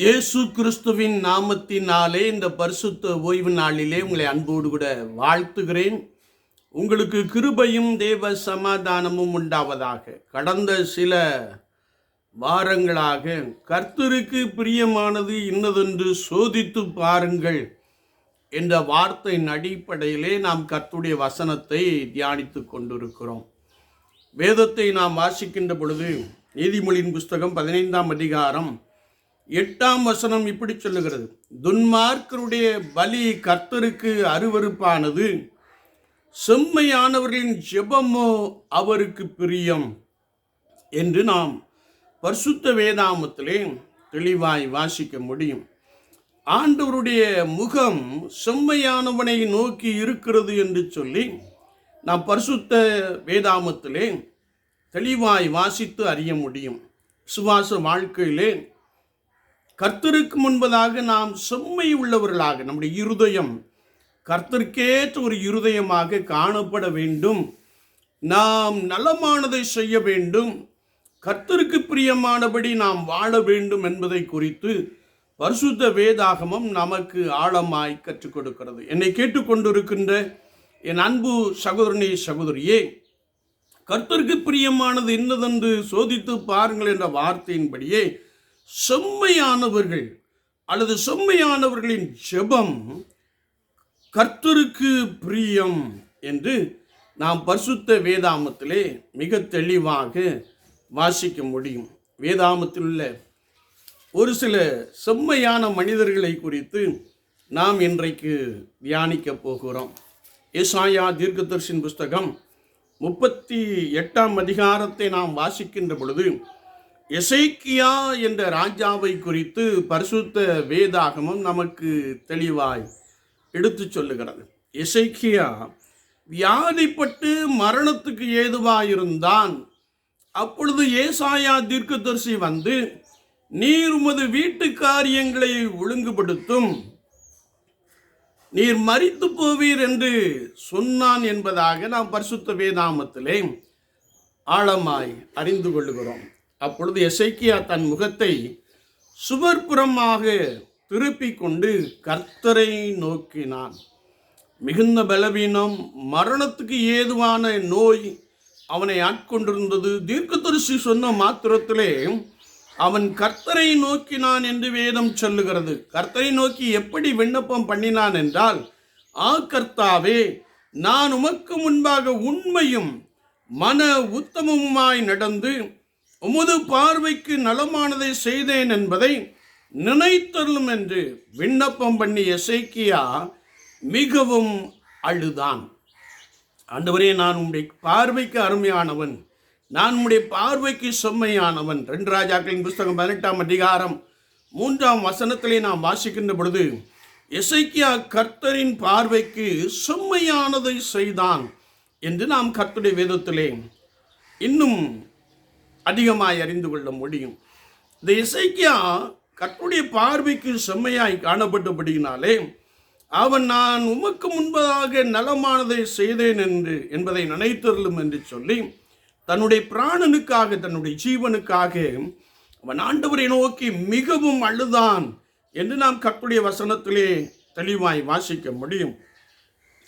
இயேசு கிறிஸ்துவின் நாமத்தினாலே இந்த பரிசுத்த ஓய்வு நாளிலே உங்களை அன்போடு கூட வாழ்த்துகிறேன். உங்களுக்கு கிருபையும் தேவ சமாதானமும் உண்டாவதாக. கடந்த சில வாரங்களாக கர்த்தருக்கு பிரியமானது இன்னதென்று சோதித்து பாருங்கள் என்ற வார்த்தையின் அடிப்படையிலே நாம் கர்த்துடைய வசனத்தை தியானித்து கொண்டிருக்கிறோம். வேதத்தை நாம் வாசிக்கின்ற பொழுது நீதிமொழியின் புஸ்தகம் பதினைந்தாம் அதிகாரம் எட்டாம் வசனம் இப்படி சொல்லுகிறது. துன்மார்க்கருடைய பலி கர்த்தருக்கு அருவருப்பானது. செம்மையானவர்களின் ஜெபமோ அவருக்கு பிரியம் என்று நாம் பரிசுத்த வேதாமத்திலே தெளிவாய் வாசிக்க முடியும். ஆண்டவருடைய முகம் செம்மையானவனை நோக்கி இருக்கிறது என்று சொல்லி நாம் பரிசுத்த வேதாமத்திலே தெளிவாய் வாசித்து அறிய முடியும். சுவாச வாழ்க்கையிலே கர்த்தருக்கு முன்பதாக நாம் செம்மை உள்ளவர்களாக நம்முடைய இருதயம் கர்த்தருக்கேற்ற ஒரு இருதயமாக காணப்பட வேண்டும். நாம் நலமானதை செய்ய வேண்டும். கர்த்தருக்கு பிரியமானபடி நாம் வாழ வேண்டும் என்பதை குறித்து பரிசுத்த வேதாகமம் நமக்கு ஆழமாய் கற்றுக் கொடுக்கிறது. என்னை கேட்டுக்கொண்டிருக்கின்ற என் அன்பு சகோதரனே சகோதரியே கர்த்தருக்கு பிரியமானது என்னதென்று சோதித்து பாருங்கள் என்ற வார்த்தையின்படியே செம்மையானவர்கள் அல்லது செம்மையானவர்களின் ஜெபம் கர்த்தருக்கு பிரியம் என்று நாம் பரிசுத்த வேதாமத்திலே மிக தெளிவாக வாசிக்க முடியும். வேதாமத்தில் உள்ள ஒரு சில செம்மையான மனிதர்களை குறித்து நாம் இன்றைக்கு தியானிக்க போகிறோம். ஏசாயா தீர்க்கதர்ஷின் புஸ்தகம் முப்பத்தி எட்டாம் அதிகாரத்தை நாம் வாசிக்கின்ற பொழுது எசைக்கியா என்ற ராஜாவை குறித்து பரிசுத்த வேதாகமம் நமக்கு தெளிவாய் எடுத்து சொல்லுகிறது. எசைக்கியா வியாதிப்பட்டு மரணத்துக்கு ஏதுவாயிருந்தான். அப்பொழுது ஏசாயா தீர்க்கதரிசி வந்து நீர் உமது வீட்டு காரியங்களை ஒழுங்குபடுத்தும். நீர் மறித்து போவீர் என்று சொன்னான் என்பதாக நாம் பரிசுத்த வேதாமத்திலே ஆழமாய் அறிந்து கொள்ளுகிறோம். அப்பொழுது எசைக்கியா தன் முகத்தை சுவர்புறமாக திருப்பிக் கொண்டு கர்த்தரை நோக்கினான். மிகுந்த பலவீனம் மரணத்துக்கு ஏதுவான நோய் அவனை ஆட்கொண்டிருந்தது. தீர்க்கதரிசி சொன்ன மாத்திரத்திலே அவன் கர்த்தரை நோக்கினான் என்று வேதம் சொல்லுகிறது. கர்த்தரை நோக்கி எப்படி விண்ணப்பம் பண்ணினான் என்றால் ஆ கர்த்தாவே நான் உமக்கு முன்பாக உண்மையும் மன உத்தமமுமாய் நடந்து உமது பார்வைக்கு நலமானதை செய்தேன் என்பதை நினைத்தருளும் என்று விண்ணப்பம் பண்ணி இசைக்கியா மிகவும் அழுதான். ஆண்டவரே நான் உம்முடைய பார்வைக்கு அருமையானவன். நான் உம்முடைய பார்வைக்கு செம்மையானவன். ரெண்டு ராஜாக்களின் புஸ்தகம் பதினெட்டாம் அதிகாரம் மூன்றாம் வசனத்திலே நாம் வாசிக்கின்ற பொழுது இசைக்கியா கர்த்தரின் பார்வைக்கு செம்மையானதை செய்தான் என்று நாம் கர்த்தருடைய வேதத்திலே இன்னும் அதிகமாய் அறிந்து கொள்ள முடியும். இந்த இசைக்கியா கற்றுடைய பார்வைக்கு செம்மையாய் காணப்பட்டபடியினாலே அவன் நான் உமக்கு முன்பதாக நலமானதை செய்தேன் என்று என்பதை நினைத்தருளும் என்று சொல்லி தன்னுடைய பிராணனுக்காக தன்னுடைய ஜீவனுக்காக அவன் ஆண்டவரை நோக்கி மிகவும் அழுதான் என்று நாம் கற்றுடைய வசனத்திலே தெளிவாய் வாசிக்க முடியும்.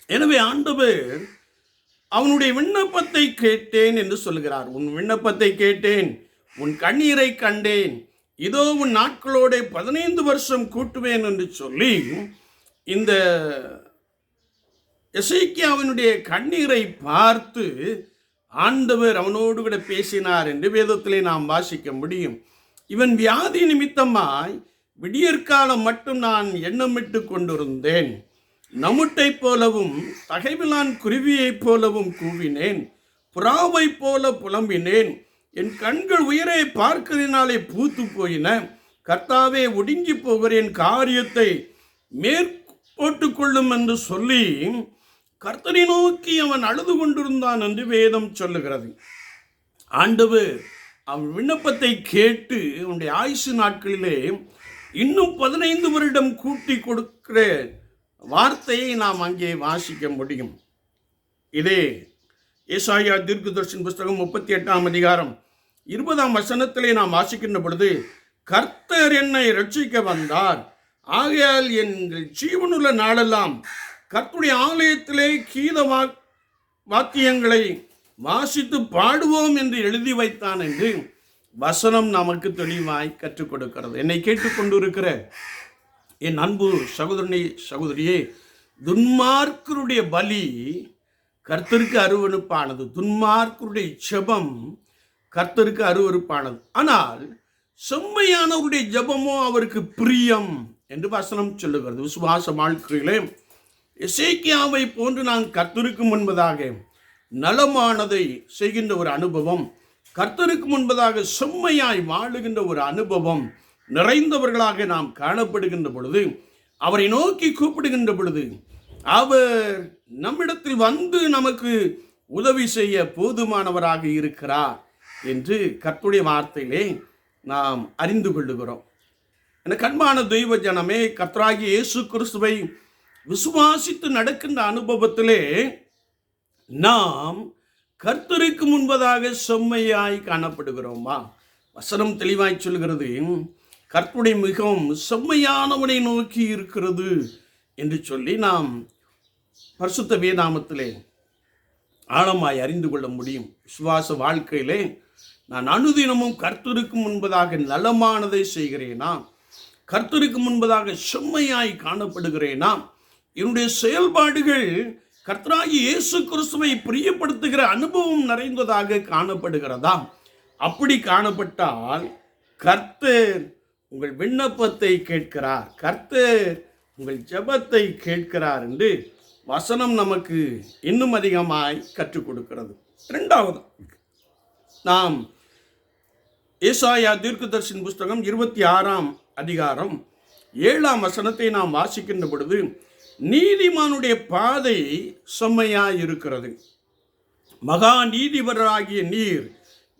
எனவே ஆண்டவர் அவனுடைய விண்ணப்பத்தை கேட்டேன் என்று சொல்கிறார் உன் விண்ணப்பத்தை கேட்டேன். உன் கண்ணீரை கண்டேன். இதோ உன் நாட்களோட பதினைந்து வருஷம் கூட்டுவேன் என்று சொல்லி இந்த எசைக்கியாவினுடைய கண்ணீரை பார்த்து ஆண்டவர் அவனோடு கூட பேசினார் என்று வேதத்திலே நாம் வாசிக்க முடியும். இவன் வியாதி நிமித்தமாய் விடியற்காலம் மட்டும் நான் எண்ணமிட்டு கொண்டிருந்தேன். நமுட்டைப் போலவும் தகைவிலான் குருவியைப் போலவும் கூவினேன். புறாவைப் போல புலம்பினேன். என் கண்கள் உயிரை பார்க்கிறதினாலே பூத்து போயின. கர்த்தாவே ஒடுங்கி போகிறேன் காரியத்தை மேற்போட்டு கொள்ளும் என்று சொல்லி கர்த்தரை நோக்கி அவன் அழுது கொண்டிருந்தான் என்று வேதம் சொல்லுகிறது. ஆண்டவர் அவன் விண்ணப்பத்தை கேட்டு அவனுடைய ஆயுசு நாட்களிலே இன்னும் பதினைந்து வருடம் கூட்டி கொடுக்கிற வார்த்தையை நாம் அங்கே வாசிக்க முடியும். இதே ஏசாயா தீர்க்கதர்ஷன் புஸ்தகம் முப்பத்தி எட்டாம் அதிகாரம் இருபதாம் வசனத்திலே நாம் வாசிக்கின்ற பொழுது கர்த்தர் என்னை ரட்சிக்க வந்தார். ஆகையால் எங்கள் ஜீவனுள்ள நாளெல்லாம் கர்த்துடைய ஆலயத்திலே கீத வா- வாக்கியங்களை வாசித்து பாடுவோம் என்று எழுதி வைத்தான் என்று வசனம் நமக்கு தெளிவாய் கற்றுக் கொடுக்கிறது. என்னை கேட்டுக்கொண்டிருக்கிற என் அன்பு சகோதரனே சகோதரியே துன்மார்க்கருடைய பலி கர்த்தருக்கு அருவருப்பானது. துன்மார்க்கருடைய ஜெபம் கர்த்தருக்கு அருவருப்பானது. ஆனால் செம்மையானவருடைய ஜெபமோ அவருக்கு பிரியம் என்று வசனம் சொல்லுகிறது. விசுவாச வாழ்க்கையிலே இசைக்கியாவை போன்று நான் கர்த்தருக்கு முன்பதாக நலமானதை செய்கின்ற ஒரு அனுபவம் கர்த்தருக்கு முன்பதாக செம்மையாய் வாழுகின்ற ஒரு அனுபவம் நிறைந்தவர்களாக நாம் காணப்படுகின்ற பொழுது அவரை நோக்கி கூப்பிடுகின்ற பொழுது அவர் நம்மிடத்தில் வந்து நமக்கு உதவி செய்ய போதுமானவராக இருக்கிறார் என்று கர்த்தருடைய வார்த்தையிலே நாம் அறிந்து கொள்ளுகிறோம். என கண்பான தெய்வ ஜனமே கர்த்தராகி இயேசு கிறிஸ்துவை விசுவாசித்து நடக்கின்ற அனுபவத்திலே நாம் கர்த்தருக்கு முன்பதாக செம்மையாய் காணப்படுகிறோமா? வசனம் தெளிவாய் சொல்கிறது கற்புடை மிகவும் செம்மையானவனை நோக்கி இருக்கிறது என்று சொல்லி நாம் பரிசுத்த வேதாமத்திலே ஆழமாய் அறிந்து கொள்ள முடியும். விசுவாச வாழ்க்கையிலே நான் அனுதினமும் கர்த்தருக்கு முன்பதாக நலமானதை செய்கிறேனா? கர்த்தருக்கு முன்பதாக செம்மையாய் காணப்படுகிறேனா? என்னுடைய செயல்பாடுகள் கர்த்தராகி இயேசு கிறிஸ்துவை பிரியப்படுத்துகிற அனுபவம் நிறைந்ததாக காணப்படுகிறதா? அப்படி காணப்பட்டால் கர்த்தர் உங்கள் விண்ணப்பத்தை கேட்கிறார். கர்த்தர் உங்கள் ஜெபத்தை கேட்கிறார் என்று வசனம் நமக்கு இன்னும் அதிகமாய் கற்றுக் கொடுக்கிறது. ரெண்டாவது நாம் ஏசாயா தீர்க்கதர்சின் புஸ்தகம் இருபத்தி ஆறாம் அதிகாரம் ஏழாம் வசனத்தை நாம் வாசிக்கின்ற பொழுது நீதிமானுடைய பாதை செம்மையாய் இருக்கிறது. மகா நீதிபராகிய நீர்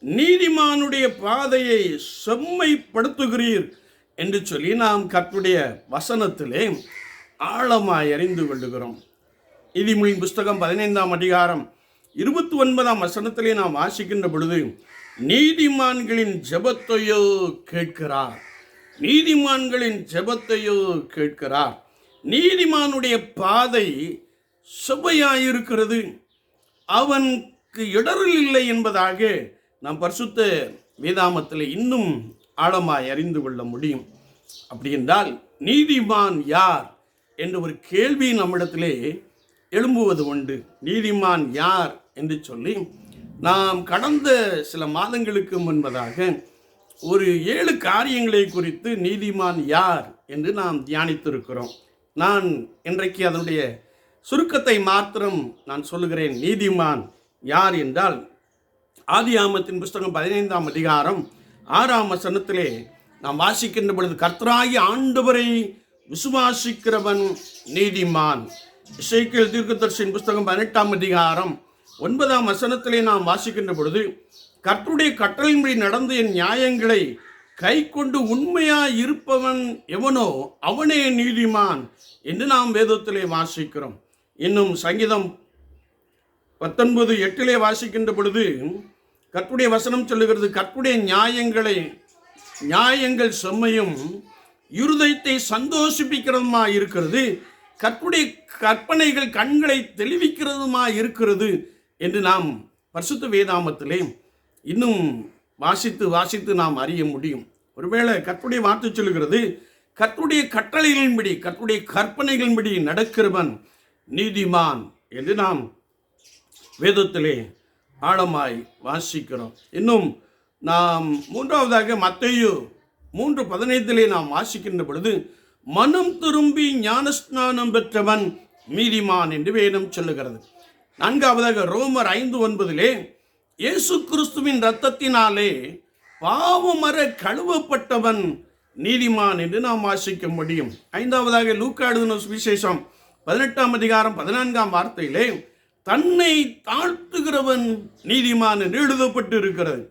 நீதிமானுடைய பாதையை செம்மைப்படுத்துகிறீர் என்று சொல்லி நாம் கர்த்தருடைய வசனத்திலே ஆழமாய் அறிந்து கொள்ளுகிறோம். நீதிமொழி புஸ்தகம் பதினைந்தாம் அதிகாரம் இருபத்தி ஒன்பதாம் வசனத்திலே நாம் வாசிக்கின்ற பொழுது நீதிமான்களின் ஜெபத்தையோ கேட்கிறார். நீதிமான்களின் ஜெபத்தையோ கேட்கிறார். நீதிமானுடைய பாதை செவ்வையாயிருக்கிறது. அவனுக்கு இடரில் இல்லை என்பதாக நாம் பரிசுத்த வேதாமத்தில் இன்னும் ஆழமாய் அறிந்து கொள்ள முடியும். அப்படி என்றால் நீதிமான் யார் என்ற ஒரு கேள்வி நம்மிடத்திலே எழும்புவது உண்டு. நீதிமான் யார் என்று சொல்லி நாம் கடந்த சில மாதங்களுக்கு முன்பதாக ஒரு ஏழு காரியங்களை குறித்து நீதிமான் யார் என்று நாம் தியானித்திருக்கிறோம். நான் இன்றைக்கு அதனுடைய சுருக்கத்தை மாத்திரம் நான் சொல்லுகிறேன். நீதிமான் யார் என்றால் ஆதியாமத்தின் புஸ்தகம் பதினைந்தாம் அதிகாரம் ஆறாம் வசனத்திலே நாம் வாசிக்கின்ற பொழுது கர்த்தராகி ஆண்டவரை விசுவாசிக்கிறவன் நீதிமான். இசைக்கியல் தீர்க்கதர்சின் புஸ்தகம் பதினெட்டாம் அதிகாரம் ஒன்பதாம் வசனத்திலே நாம் வாசிக்கின்ற பொழுது கர்த்தருடைய கட்டளையின்படி நடந்த என் நியாயங்களை கை கொண்டு உண்மையாய் இருப்பவன் எவனோ அவனே நீதிமான் என்று நாம் வேதத்திலே வாசிக்கிறோம். இன்னும் சங்கீதம் பத்தொன்பது எட்டிலே வாசிக்கின்ற பொழுது கற்புடைய வசனம் சொல்லுகிறது கற்புடைய நியாயங்களை நியாயங்கள் செம்மையும் இருதயத்தை சந்தோஷிப்பிக்கிறதுமா இருக்கிறது. கற்புடைய கற்பனைகள் கண்களை தெளிவிக்கிறதுமா இருக்கிறது என்று நாம் பரிசுத்த வேதாமத்திலே இன்னும் வாசித்து வாசித்து நாம் அறிய முடியும். ஒருவேளை கற்புடைய வார்த்தை சொல்லுகிறது கற்புடைய கட்டளைகளின்படி கற்புடைய கற்பனைகளின்படி நடக்கிறவன் நீதிமான் என்று நாம் வேதத்திலே ஆழமாய் வாசிக்கிறோம். இன்னும் நாம் மூன்றாவதாக மத்தையு மூன்று பதினைந்திலே நாம் வாசிக்கின்ற பொழுது மனம் திரும்பி ஞானஸ்நானம் பெற்றவன் நீதிமான் என்று வேதம் சொல்லுகிறது. நான்காவதாக ரோமர் ஐந்து ஒன்பதிலே இயேசு கிறிஸ்துவின் இரத்தத்தினாலே பாவமர கழுவப்பட்டவன் நீதிமான் என்று நாம் வாசிக்க முடியும். ஐந்தாவதாக லூக்கா சுவிசேஷம் பதினெட்டாம் அதிகாரம் பதினான்காம் வார்த்தையிலே தன்னை தாழ்த்துகிறவன் நீதிமான் என்று எழுதப்பட்டு இருக்கிறது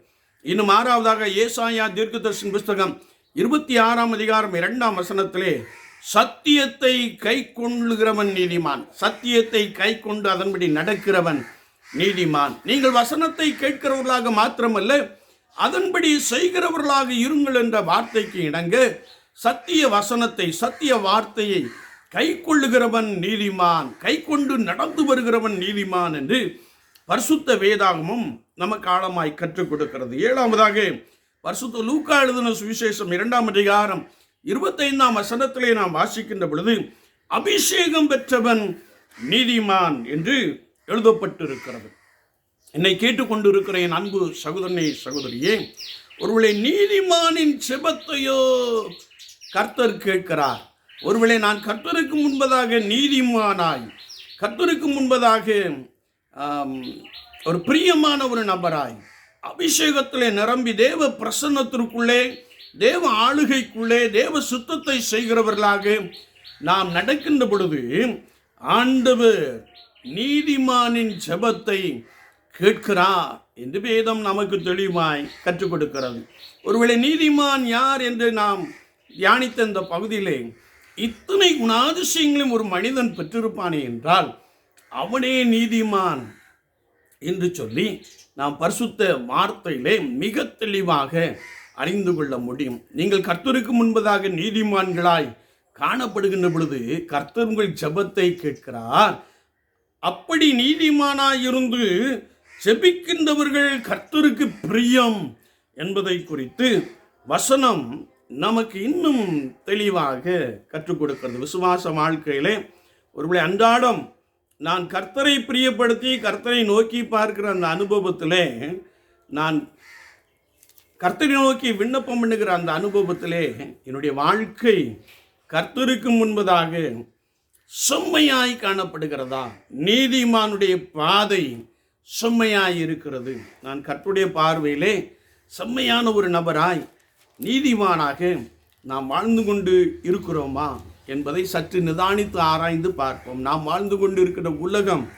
இன்னும் ஆறாவதாக ஏசாயா தீர்க்கதர்ஷன் புஸ்தகம் இருபத்தி ஆறாம் அதிகாரம் இரண்டாம் வசனத்திலே சத்தியத்தை கை கொள்ளுகிறவன் நீதிமான். சத்தியத்தை கை கொண்டு அதன்படி நடக்கிறவன் நீதிமான். நீங்கள் வசனத்தை கேட்கிறவர்களாக மாத்திரமல்ல அதன்படி செய்கிறவர்களாக இருங்கள் என்ற வார்த்தைக்கு இணங்க சத்திய வசனத்தை சத்திய வார்த்தையை கை கொள்ளுகிறவன் நீதிமான் கை கொண்டு நடந்து வருகிறவன் நீதிமான் என்று பரிசுத்த வேதாகமும் நமக்கு ஆழமாய் கற்றுக் கொடுக்கிறது. ஏழாவதாக பரிசுத்த லூக்கா எழுதின சுவிசேஷம் இரண்டாம் அதிகாரம் இருபத்தைந்தாம் வசனத்திலே நாம் வாசிக்கின்ற பொழுது அபிஷேகம் பெற்றவன் நீதிமான் என்று எழுதப்பட்டிருக்கிறது. என்னை கேட்டுக்கொண்டிருக்கிற என் அன்பு சகோதரனே சகோதரியே ஒருவளை நீதிமானின் செபத்தையோ கர்த்தர் கேட்கிறார். ஒருவேளை நான் கர்த்தருக்கு முன்பதாக நீதிமானாய் கர்த்தருக்கு முன்பதாக ஒரு பிரியமான ஒரு நபராய் அபிஷேகத்திலே நிரம்பி தேவ பிரசன்னத்திற்குள்ளே தேவ ஆளுகைக்குள்ளே தேவ சுத்தத்தை செய்கிறவர்களாக நாம் நடக்கின்ற பொழுது ஆண்டவர் நீதிமானின் ஜெபத்தை கேட்கிறார் என்று வேதம் நமக்கு தெளிவாய் கற்றுக் கொடுக்கிறது. ஒருவேளை நீதிமான் யார் என்று நாம் தியானித்த இந்த பகுதியிலே இத்தனை குணாதிசயங்களையும் ஒரு மனிதன் பெற்றிருப்பானே என்றால் அவனே நீதிமான் என்று சொல்லி நாம் பரிசுத்த வார்த்தையிலே மிக தெளிவாக அறிந்து கொள்ள முடியும். நீங்கள் கர்த்தருக்கு முன்பதாக நீதிமான்களாய் காணப்படுகின்ற பொழுது கர்த்தர் உங்கள் ஜபத்தை கேட்கிறார். அப்படி நீதிமானாயிருந்து செபிக்கின்றவர்கள் கர்த்தருக்கு பிரியம் என்பதை குறித்து வசனம் நமக்கு இன்னும் தெளிவாக கற்றுக் கொடுக்கிறது. விசுவாச வாழ்க்கையிலே ஒருவேளை அன்றாடம் நான் கர்த்தரை பிரியப்படுத்தி கர்த்தரை நோக்கி பார்க்கிற அந்த அனுபவத்திலே நான் கர்த்தரை நோக்கி விண்ணப்பம் பண்ணுகிற அந்த அனுபவத்திலே என்னுடைய வாழ்க்கை கர்த்தருக்கு முன்பதாக செம்மையாய் காணப்படுகிறதா? நீதிமானுடைய பாதை செம்மையாய் இருக்கிறது. நான் கர்த்தருடைய பார்வையிலே செம்மையான ஒரு நபராய் நீதிமானாக நாம் வாழ்ந்து கொண்டு இருக்கிறோமா என்பதை சற்று நிதானித்து ஆராய்ந்து பார்ப்போம். நாம் வாழ்ந்து கொண்டு இருக்கிற உலகம்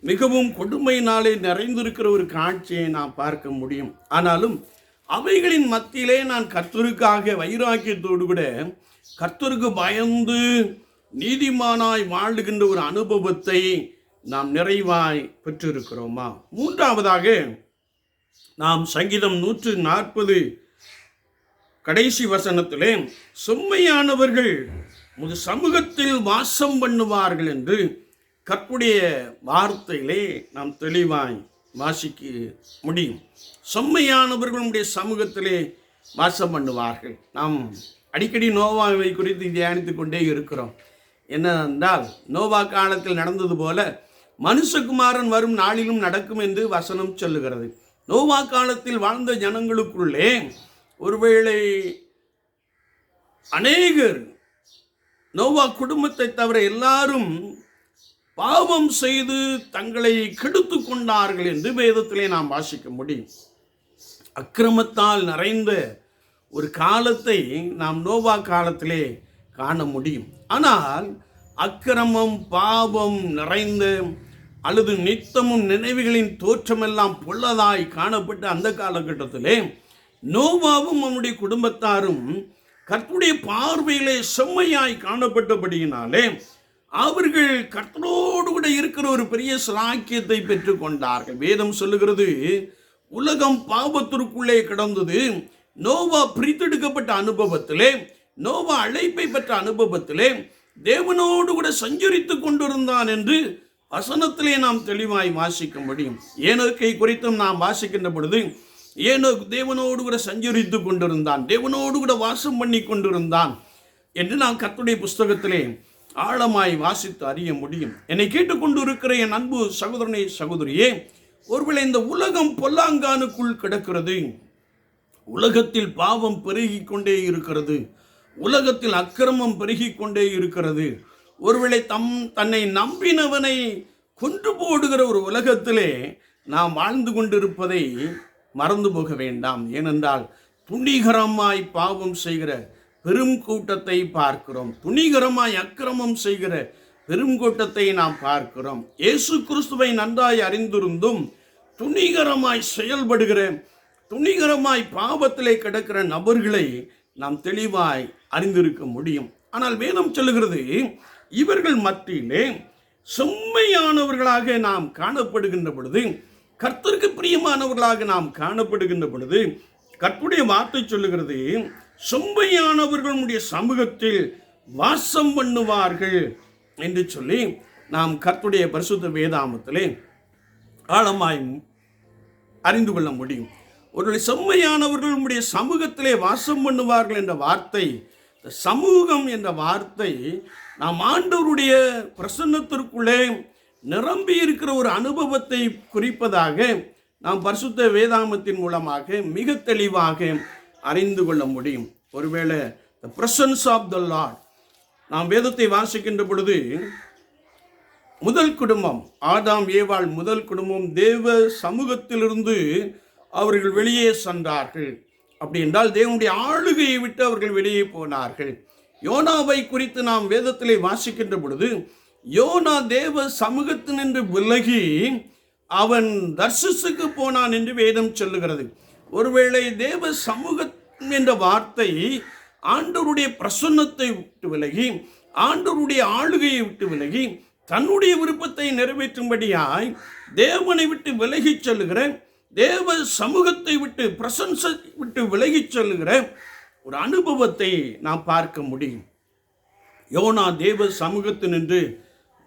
மிகவும் கொடுமையினாலே நிறைந்திருக்கிற ஒரு காட்சியை நாம் பார்க்க முடியும். ஆனாலும் அவைகளின் மத்தியிலே நான் கர்த்தருக்காக வைராக்கியத்தோடு கூட கர்த்தருக்கு பயந்து நீதிமானாய் வாழுகின்ற ஒரு அனுபவத்தை நாம் நிறைவாய் பெற்றிருக்கிறோமா? மூன்றாவதாக நாம் சங்கீதம் நூற்று நாற்பது கடைசி வசனத்திலே செம்மையானவர்கள் முது சமூகத்தில் வாசம் பண்ணுவார்கள் என்று கற்புடைய வார்த்தையிலே நாம் தெளிவாய் வாசிக்க முடியும். செம்மையானவர்களுடைய சமூகத்திலே வாசம் பண்ணுவார்கள். நாம் அடிக்கடி நோவாவை குறித்து தியானித்து கொண்டே இருக்கிறோம். என்னவென்றால் நோவா காலத்தில் நடந்தது போல மனுஷகுமாரன் வரும் நாளிலும் நடக்கும் என்று வசனம் சொல்லுகிறது. நோவா காலத்தில் வாழ்ந்த ஜனங்களுக்குள்ளே ஒருவேளை அநேகர் நோவா குடும்பத்தை தவிர எல்லாரும் பாவம் செய்து தங்களை கெடுத்து கொண்டார்கள் என்று வேதத்திலே நாம் வாசிக்க முடியும். அக்கிரமத்தால் நிறைந்த ஒரு காலத்தை நாம் நோவா காலத்திலே காண முடியும். ஆனால் அக்கிரமம் பாவம் நிறைந்த அல்லது நித்தமும் நினைவுகளின் தோற்றமெல்லாம் பொல்லதாய் காணப்பட்ட அந்த காலகட்டத்திலே நோவாவும் அவனுடைய குடும்பத்தாரும் கர்த்தருடைய பார்வையிலே செம்மையாய் காணப்பட்டபடியினாலே அவர்கள் கர்த்தரோடு கூட இருக்கிற ஒரு பெரிய சிலாக்கியத்தை பெற்றுக்கொண்டார்கள். வேதம் சொல்லுகிறது உலகம் பாவத்திற்குள்ளே கிடந்தது. நோவா பிரித்தெடுக்கப்பட்ட அனுபவத்திலே நோவா அழைப்பை பெற்ற அனுபவத்திலே தேவனோடு கூட சஞ்சரித்து கொண்டிருந்தான் என்று வசனத்திலே நாம் தெளிவாய் வாசிக்க முடியும். ஏனோக்கை குறித்தும் நாம் வாசிக்கின்ற பொழுது ஏனோ தேவனோடு கூட சஞ்சரித்து கொண்டிருந்தான். தேவனோடு கூட வாசம் பண்ணி கொண்டிருந்தான் என்று நான் கத்துடைய புஸ்தகத்திலே ஆழமாய் வாசித்து அறிய முடியும். என்னை கேட்டுக்கொண்டு இருக்கிற என் அன்பு சகோதரனை சகோதரியே ஒருவேளை இந்த உலகம் பொல்லாங்கானுக்குள் கிடக்கிறது. உலகத்தில் பாவம் பெருகி கொண்டே இருக்கிறது. உலகத்தில் அக்கிரமம் பெருகி கொண்டே இருக்கிறது. ஒருவேளை தம் தன்னை நம்பினவனை கொன்று போடுகிற ஒரு உலகத்திலே நாம் வாழ்ந்து கொண்டிருப்பதை மறந்து போக வேண்டாம். ஏனென்றால் துணிகரமாய் பாவம் செய்கிற பெரும் கூட்டத்தை பார்க்கிறோம். துணிகரமாய் அக்கிரமம் செய்கிற பெரும் கூட்டத்தை நாம் பார்க்கிறோம். இயேசு கிறிஸ்துவை நன்றாய் அறிந்திருந்தும் துணிகரமாய் செயல்படுகிற துணிகரமாய் பாவத்திலே கிடக்கிற நபர்களை நாம் தெளிவாய் அறிந்திருக்க முடியும். ஆனால் வேதம் சொல்லுகிறது இவர்கள் மத்தியிலே செம்மையானவர்களாக நாம் காணப்படுகின்ற பொழுது கர்த்தருக்கு பிரியமானவர்களாக நாம் காணப்படுகின்ற பொழுது கற்புடைய வார்த்தை சொல்லுகிறது சொம்பையானவர்களுடைய சமூகத்தில் வாசம் பண்ணுவார்கள் என்று சொல்லி நாம் கர்த்துடைய பரிசுத்த வேதாமத்திலே ஆழமாய் அறிந்து கொள்ள முடியும். ஒருவரை செம்மையானவர்களுடைய சமூகத்திலே வாசம் பண்ணுவார்கள் என்ற வார்த்தை சமூகம் என்ற வார்த்தை நாம் ஆண்டவருடைய பிரசன்னத்திற்குள்ளே நிரம்பி இருக்கிற ஒரு அனுபவத்தை குறிப்பதாக நாம் பரிசுத்த வேதாமத்தின் மூலமாக மிக தெளிவாக அறிந்து கொள்ள முடியும். ஒருவேளை the presence of the lord நாம் வேதத்தை வாசிக்கின்ற பொழுது முதல் குடும்பம் ஆதாம் ஏவாள் முதல் குடும்பம் தேவ சமூகத்திலிருந்து அவர்கள் வெளியே சென்றார்கள். அப்படி என்றால் தேவனுடைய ஆளுகையை விட்டு அவர்கள் வெளியே போனார்கள். யோனாவை குறித்து நாம் வேதத்திலே வாசிக்கின்ற பொழுது யோனா தேவ சமூகத்தினின்று விலகி அவன் தர்சஸுக்கு போனான் என்று வேதம் சொல்லுகிறது. ஒருவேளை தேவ சமூகம் என்ற வார்த்தை ஆண்டவருடைய பிரசன்னத்தை விட்டு விலகி ஆண்டவருடைய ஆளுகையை விட்டு விலகி தன்னுடைய விருப்பத்தை நிறைவேற்றும்படியாய் தேவனை விட்டு விலகிச் செல்லுகிற தேவ சமூகத்தை விட்டு பிரசன்ஸை விட்டு விலகிச் செல்லுகிற ஒரு அனுபவத்தை நாம் பார்க்க முடியும். யோனா தேவ சமூகத்தினின்று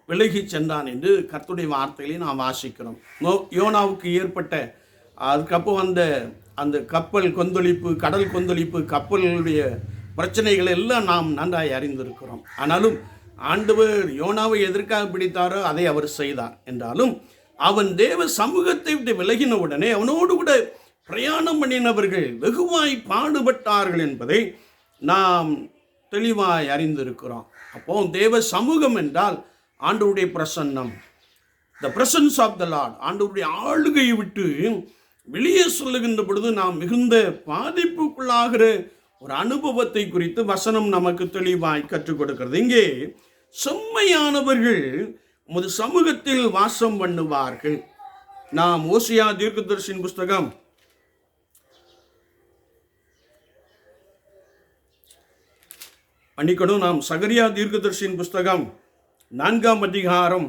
விலகி சென்றான் என்று கர்த்துடைய வார்த்தைகளை நாம் வாசிக்கிறோம். நோ- யோனாவுக்கு ஏற்பட்ட அதுக்கப்புறம் வந்த அந்த கப்பல் கொந்தளிப்பு கடல் கொந்தளிப்பு கப்பல்களுடைய பிரச்சனைகள் எல்லாம் நாம் நன்றாய் அறிந்திருக்கிறோம். ஆனாலும் ஆண்டவர் யோனாவை எதற்காக பிடித்தாரோ அதை அவர் செய்தார். என்றாலும் அவன் தேவ சமூகத்தை விட்டு விலகின உடனே அவனோடு கூட பிரயாணம் பண்ணினவர்கள் வெகுவாய் பாடுபட்டார்கள் என்பதை நாம் தெளிவாய் அறிந்திருக்கிறோம். அப்போ தேவ சமூகம் என்றால் ஆண்டவருடைய பிரசன்னம். The presence of the lord ஆண்டவருடைய ஆளுகையை விட்டு வெளியே சொல்லுகின்ற பொழுது நாம் மிகுந்த பாதிப்புக்குள்ளாகிற ஒரு அனுபவத்தை குறித்து வசனம் நமக்கு தெளிவாய் கற்றுக் கொடுக்கிறது. இங்கே செம்மையானவர்கள் உமது சமூகத்தில் வாசம் பண்ணுவார்கள். நாம் ஓசியா தீர்க்கதர்ஷின் புஸ்தகம் பண்ணிக்கணும் நாம் சகரியா தீர்க்கதர்ஷின் புஸ்தகம் நான்காம் அதிகாரம்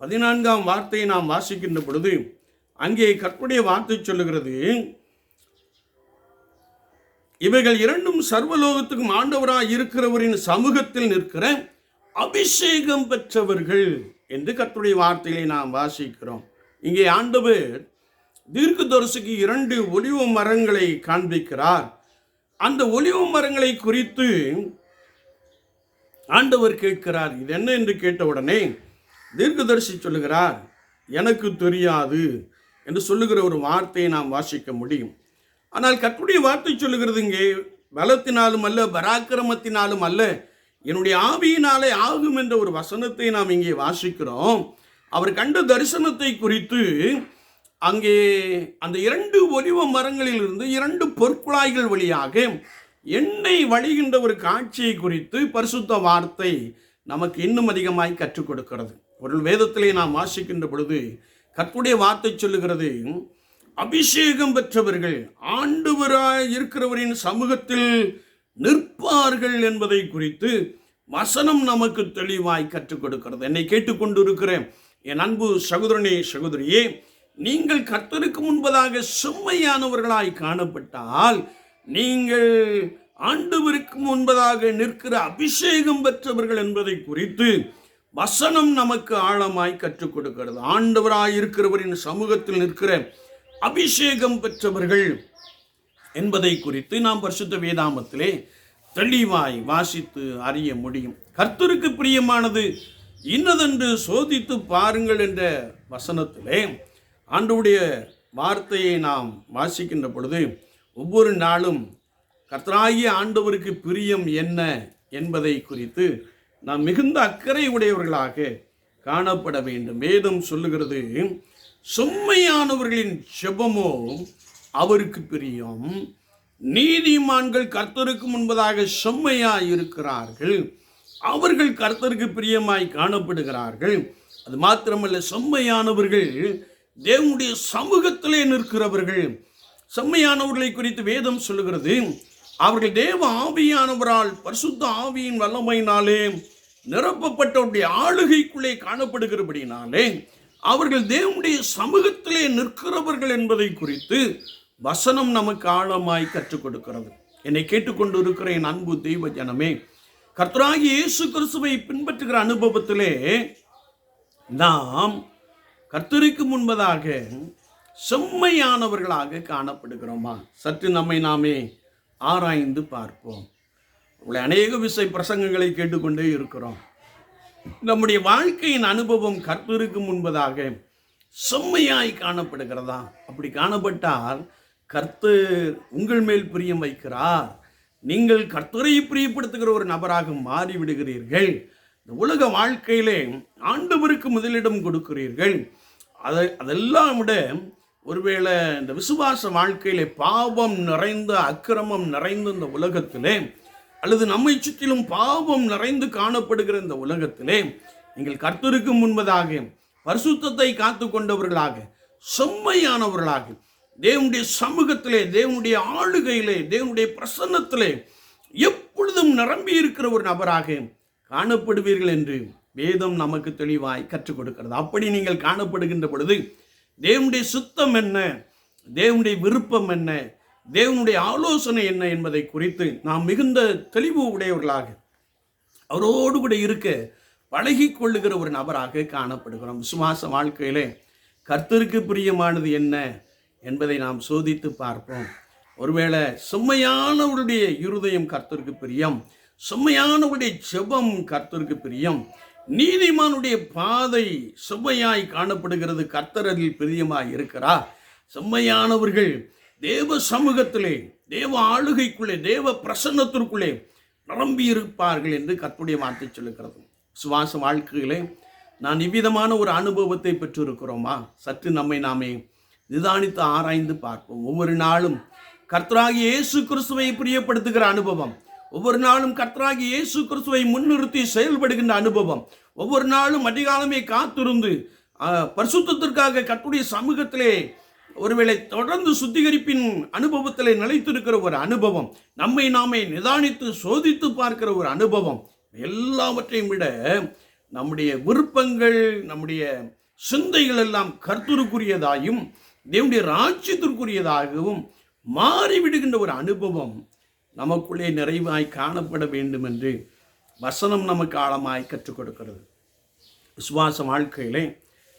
பதினான்காம் வார்த்தையை நாம் வாசிக்கின்ற பொழுது அங்கே கற்புடைய வார்த்தை சொல்லுகிறது இவைகள் இரண்டும் சர்வலோகத்துக்கும் ஆண்டவராக இருக்கிறவரின் சமூகத்தில் நிற்கிற அபிஷேகம் பெற்றவர்கள் என்று கத்துடைய வார்த்தைகளை நாம் வாசிக்கிறோம். இங்கே ஆண்டவர் தீர்க்கதரிசிக்கு இரண்டு ஒளிவு மரங்களை காண்பிக்கிறார். அந்த ஒளிவு மரங்களை குறித்து ஆண்டவர் கேட்கிறார். இது என்ன என்று கேட்ட உடனே தீர்க்கதரிசி சொல்லுகிறார் எனக்கு தெரியாது என்று சொல்லுகிற ஒரு வார்த்தையை நாம் வாசிக்க முடியும். ஆனால் கர்த்தருடைய வார்த்தை சொல்லுகிறது இங்கே பலத்தினாலும் அல்ல பராக்கிரமத்தினாலும் அல்ல என்னுடைய ஆவியினாலே ஆகும் என்ற ஒரு வசனத்தை நாம் இங்கே வாசிக்கிறோம். அவர் கண்ட தரிசனத்தை குறித்து அங்கே அந்த இரண்டு ஒலிவ மரங்களிலிருந்து இரண்டு பொற்குழாய்கள் வழியாக எண்ணெய் வழிகின்ற ஒரு காட்சியை குறித்து பரிசுத்த வார்த்தை நமக்கு இன்னும் அதிகமாய் கற்றுக் கொடுக்கிறது. ஒரு வேதத்திலே நாம் வாசிக்கின்ற பொழுது கற்புடைய வார்த்தை சொல்லுகிறது அபிஷேகம் பெற்றவர்கள் ஆண்டவராய் இருக்கிறவரின் சமூகத்தில் நிற்பார்கள் என்பதை குறித்து வசனம் நமக்கு தெளிவாய் கற்றுக் கொடுக்கிறது. என்னை கேட்டுக்கொண்டிருக்கிற என் அன்பு சகோதரனே சகோதரியே நீங்கள் கர்த்தருக்கு முன்பதாக செம்மையானவர்களாய் காணப்பட்டால் நீங்கள் ஆண்டவருக்கு முன்பதாக நிற்கிற அபிஷேகம் பெற்றவர்கள் என்பதை குறித்து வசனம் நமக்கு ஆழமாய் கற்றுக் கொடுக்கிறது. ஆண்டவராய் இருக்கிறவரின் சமூகத்தில் நிற்கிற அபிஷேகம் பெற்றவர்கள் என்பதை குறித்து நாம் பரிசுத்த வேதாமத்திலே தெளிவாய் வாசித்து அறிய முடியும். கர்த்தருக்கு பிரியமானது இன்னதென்று சோதித்து பாருங்கள் என்ற வசனத்திலே ஆண்டவுடைய வார்த்தையை நாம் வாசிக்கின்ற பொழுது ஒவ்வொரு நாளும் கர்த்தராகிய ஆண்டவருக்கு பிரியம் என்ன என்பதை குறித்து நாம் மிகுந்த அக்கறை உடையவர்களாக காணப்பட வேண்டும். வேதம் சொல்லுகிறது செம்மையானவர்களின் செபமோ அவருக்கு பிரியம். நீதிமான்கள் கர்த்தருக்கு முன்பதாக செம்மையாய் இருக்கிறார்கள் அவர்கள் கர்த்தருக்கு பிரியமாய் காணப்படுகிறார்கள். அது மாத்திரமல்ல செம்மையானவர்கள் தேவனுடைய சமூகத்திலே நிற்கிறவர்கள். செம்மையானவர்களை குறித்து வேதம் சொல்லுகிறது. அவர்கள் தேவ ஆவியானவரால் பரிசுத்த ஆவியின் வல்லமையினாலே நிரப்பப்பட்டவருடைய ஆளுகைக்குள்ளே காணப்படுகிறபடினாலே அவர்கள் தேவனுடைய சமூகத்திலே நிற்கிறவர்கள் என்பதை குறித்து வசனம் நமக்கு ஆழமாய் கற்றுக் கொடுக்கிறது. என்னை கேட்டுக்கொண்டு இருக்கிற என் அன்பு தெய்வ ஜனமே கர்த்தராகி இயேசு கிறிஸ்துவை பின்பற்றுகிற அனுபவத்திலே நாம் கர்த்தருக்கு முன்பதாக செம்மையானவர்களாக காணப்படுகிறோமா? சற்று நம்மை நாமே ஆராய்ந்து பார்ப்போம். உங்களை அநேக விசை பிரசங்கங்களை கேட்டுக்கொண்டே இருக்கிறோம். நம்முடைய வாழ்க்கையின் அனுபவம் கர்த்தருக்கு முன்பதாக செம்மையாய் காணப்படுகிறதா? அப்படி காணப்பட்டால் கர்த்தர் உங்கள் மேல் பிரியம் வைக்கிறார். நீங்கள் கர்த்தரை பிரியப்படுத்துகிற ஒரு நபராக மாறிவிடுகிறீர்கள். இந்த உலக வாழ்க்கையிலே ஆண்டவருக்கு முதலிடம் கொடுக்கிறீர்கள். அதை அதெல்லாம் விட ஒருவேளை இந்த விசுவாச வாழ்க்கையிலே பாவம் நிறைந்த அக்கிரமம் நிறைந்த இந்த உலகத்திலே அல்லது நம்மை சுற்றிலும் பாவம் நிறைந்து காணப்படுகிற இந்த உலகத்திலே நீங்கள் கர்த்தருக்கு முன்பதாக பரிசுத்தத்தை காத்து கொண்டவர்களாக செம்மையானவர்களாக தேவனுடைய சமூகத்திலே தேவனுடைய ஆளுகையிலே தேவனுடைய பிரசன்னத்திலே எப்பொழுதும் நிரம்பி இருக்கிற ஒரு நபராக காணப்படுவீர்கள் என்று வேதம் நமக்கு தெளிவாய் கற்றுக் கொடுக்கிறது. அப்படி நீங்கள் காணப்படுகின்ற பொழுது தேவனுடைய சுத்தம் என்ன? தேவனுடைய விருப்பம் என்ன? தேவனுடைய ஆலோசனை என்ன என்பதை குறித்து நாம் மிகுந்த தெளிவு உடையவர்களாக அவரோடு கூட இருக்க பழகி கொள்ளுகிற ஒரு நபராக காணப்படுகிறோம். விசுவாச வாழ்க்கையிலே கர்த்தருக்கு பிரியமானது என்ன என்பதை நாம் சோதித்து பார்ப்போம். ஒருவேளை செம்மையானவருடைய இருதயம் கர்த்தருக்கு பிரியம் செம்மையானவருடைய செபம் கர்த்தருக்கு பிரியம் நீதிமானுடைய பாதை செம்மையாய் காணப்படுகிறது. கர்த்தரில் பிரியமாய் இருக்கிறார். செம்மையானவர்கள் தேவ சமூகத்திலே தேவ ஆளுகைக்குள்ளே தேவ பிரசன்னத்திற்குள்ளே நிரம்பி இருப்பார்கள் என்று கற்புடைய வார்த்தை சொல்லுகிறது. சுவாச வாழ்க்கையிலே நான் இவ்விதமான ஒரு அனுபவத்தை பெற்றிருக்கிறோமா? சற்று நம்மை நாமே நிதானித்து ஆராய்ந்து பார்ப்போம். ஒவ்வொரு நாளும் கர்த்தராகி இயேசு கிறிஸ்துவை பிரியப்படுத்துகிற அனுபவம். ஒவ்வொரு நாளும் கர்த்தராகி இயேசு கிறிஸ்துவை முன்னிறுத்தி செயல்படுகின்ற அனுபவம். ஒவ்வொரு நாளும் அதிகாலமே காத்திருந்து பரிசுத்திற்காக பரிசுத்தத்திற்காக சமூகத்திலே ஒருவேளை தொடர்ந்து சுத்திகரிப்பின் அனுபவத்தில் நிலைத்திருக்கிற ஒரு அனுபவம் நம்மை நாமே நிதானித்து சோதித்து பார்க்கிற ஒரு அனுபவம். எல்லாவற்றையும் விட நம்முடைய விருப்பங்கள் நம்முடைய சிந்தைகள் எல்லாம் கர்த்தருக்குரியதாயும் தேவனுடைய ராஜ்யத்திற்குரியதாகவும் மாறிவிடுகின்ற ஒரு அனுபவம். நமக்குள்ளே நிறைவாய் காணப்பட வேண்டும் என்று வசனம் நமக்கு ஆழமாய் கற்றுக் கொடுக்கிறது. விசுவாச வாழ்க்கையிலே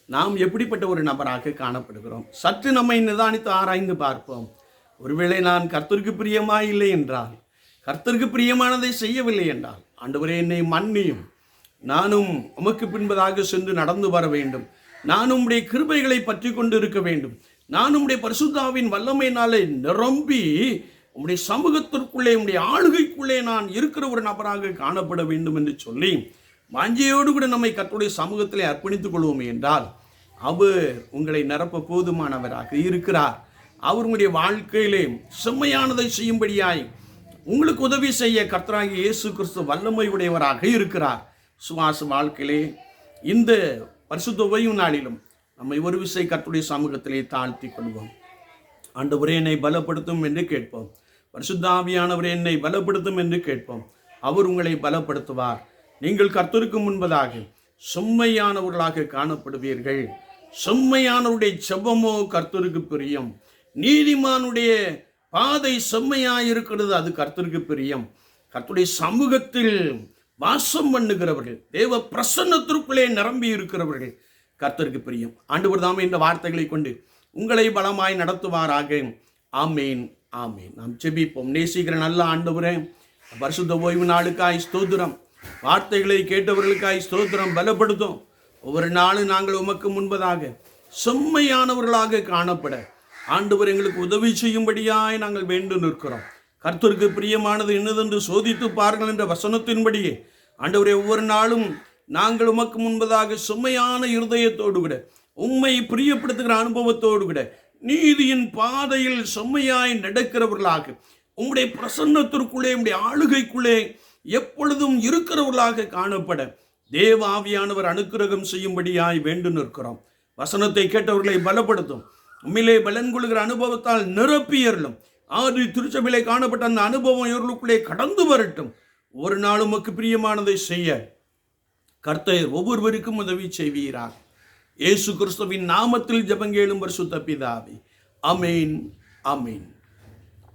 நாம் எப்படிப்பட்ட ஒரு நபராக காணப்படுகிறோம்? சற்று நம்மை நிதானித்து ஆராய்ந்து பார்ப்போம். ஒருவேளை நான் கர்த்தருக்கு பிரியமாய் இல்லை என்றால் கர்த்தருக்கு பிரியமானதை செய்யவில்லை என்றால் ஆண்டவரே என்னை மன்னியும். நானும் உமக்கு பின்பதாக சென்று நடந்து வர வேண்டும். நானும் உம்முடைய கிருபைகளை பற்றி கொண்டு இருக்க வேண்டும். நான் உம்முடைய பரிசுத்தாவின் வல்லமையினாலே நிரம்பி உம்முடைய சமூகத்திற்குள்ளே உம்முடைய ஆளுகைக்குள்ளே நான் இருக்கிற ஒரு நபராக காணப்பட வேண்டும் என்று சொல்லி வாஞ்சியோடு கூட நம்மை கத்துடைய சமூகத்திலே அர்ப்பணித்துக் கொள்வோம் என்றால் அவர் உங்களை நிரப்ப போதுமானவராக இருக்கிறார். அவர் உங்களுடைய வாழ்க்கையிலே செம்மையானதை செய்யும்படியாய் உங்களுக்கு உதவி செய்ய கர்த்தராகி இயேசு கிறிஸ்து வல்லமை உடையவராக இருக்கிறார். சுவாச வாழ்க்கையிலே இந்த பரிசுத்த ஓய்வு நாளிலும் நம்மை ஒரு விசை கர்த்துடைய சமூகத்திலே தாழ்த்தி கொள்வோம். அந்த உரையினை பலப்படுத்தும் என்று கேட்போம். பரிசுத்தாவியானவர் என்னை பலப்படுத்தும் என்று கேட்போம். அவர் உங்களை பலப்படுத்துவார். நீங்கள் கர்த்தருக்கு முன்பதாக செம்மையானவர்களாக காணப்படுவீர்கள். செம்மையானவருடைய செவ்வமோ கர்த்தருக்கு பிரியம். நீதிமானுடைய பாதை செம்மையாயிருக்கிறது அது கர்த்தருக்கு பிரியம். கர்த்தருடைய சமூகத்தில் வாசம் பண்ணுகிறவர்கள் தேவ பிரசன்னத்திற்குள்ளே நிரம்பி இருக்கிறவர்கள் கர்த்தருக்கு பிரியம். ஆண்டு தாமே இந்த வார்த்தைகளை கொண்டு உங்களை பலமாய் நடத்துவாராக. ஆமேன். ஆமே நாம் செபிப்போம் நேசிக்கிற நல்ல ஆண்டவரே பரிசுத்த ஓய்வு நாளுக்காய் ஸ்தோத்திரம். வார்த்தைகளை கேட்டவர்களுக்காய் ஸ்தோத்திரம். பலப்படுத்தும். ஒவ்வொரு நாளும் நாங்கள் உமக்கு முன்பதாக செம்மையானவர்களாக காணப்பட. ஆண்டவர் எங்களுக்கு உதவி செய்யும்படியாய் நாங்கள் வேண்டு நிற்கிறோம். கர்த்தருக்கு பிரியமானது என்னதென்று சோதித்து பாருங்கள் என்ற வசனத்தின்படியே ஆண்டவரே ஒவ்வொரு நாளும் நாங்கள் உமக்கு முன்பதாக செம்மையான இருதயத்தோடு கூட உண்மை பிரியப்படுத்துகிற அனுபவத்தோடு கூட நீதியின் பாதையில் செம்மையாய் நடக்கிறவர்களாக உம்முடைய பிரசன்னத்திற்குள்ளே உங்களுடைய ஆளுகைக்குள்ளே எப்பொழுதும் இருக்கிறவர்களாக காணப்பட தேவ ஆவியானவர் அனுக்கிரகம் செய்யும்படியாய் வேண்டு நிற்கிறோம். வசனத்தை கேட்டவர்களை பலப்படுத்தும். உண்மையிலே பலன் கொள்கிற அனுபவத்தால் நிரப்பியறலும் ஆறு திருச்சபையிலே காணப்பட்ட அந்த அனுபவம் இவர்களுக்குள்ளே கடந்து வரட்டும். ஒரு நாள் உமக்கு பிரியமானதை செய்ய கர்த்தர் ஒவ்வொருவருக்கும் உதவி செய்வீராக. இயேசு கிறிஸ்துவின் நாமத்தில் ஜெபங்கேளும் பரிசுத்த பிதாவே. அமேன் அமேன்